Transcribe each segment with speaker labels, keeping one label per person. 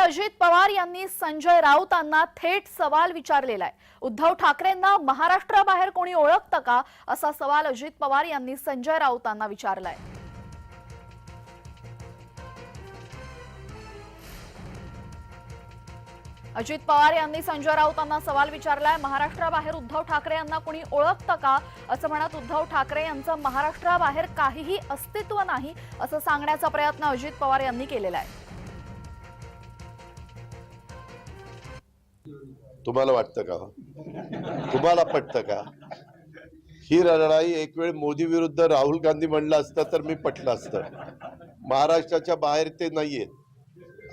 Speaker 1: अजित पवार यांनी संजय राऊतांना थेट सवाल विचारलेला आहे. उद्धव ठाकरेंना महाराष्ट्राबाहेर कोणी ओळखतं का? असा सवाल अजित पवार यांनी संजय राऊतांना विचारलाय. अजित पवार यांनी संजय राऊतांना सवाल विचारलाय महाराष्ट्राबाहेर उद्धव ठाकरे यांना कोणी ओळखतं का? असं म्हणत उद्धव ठाकरे यांचं महाराष्ट्राबाहेर काहीही अस्तित्व नाही असं सांगण्याचा प्रयत्न अजित पवार यांनी केलेला आहे.
Speaker 2: तुम्हाला वाटतं का हो? तुम्हाला पटतं का? ही लढाई एक वेळ मोदी विरुद्ध राहुल गांधी म्हणलं असतं तर मी पटलं असतं. महाराष्ट्राच्या बाहेर ते नाहीयेत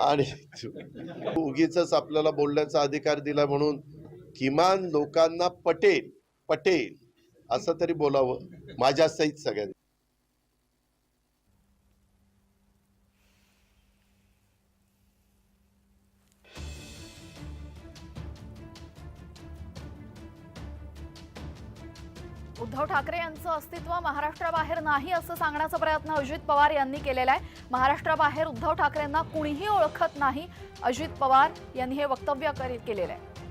Speaker 2: आणि उगीच आपल्याला बोलण्याचा अधिकार दिला म्हणून किमान लोकांना पटेल पटेल असं तरी बोलावं. माझ्या सहित सगळ्यांनी.
Speaker 1: उद्धव ठाकरे यांचं अस्तित्व महाराष्ट्राबाहेर नाही असं सांगण्याचा प्रयत्न अजित पवार यांनी केलेला आहे. महाराष्ट्राबाहेर उद्धव ठाकरेंना कुणीही ओळखत नाही. अजित पवार यांनी हे वक्तव्य करीत केलेलं आहे.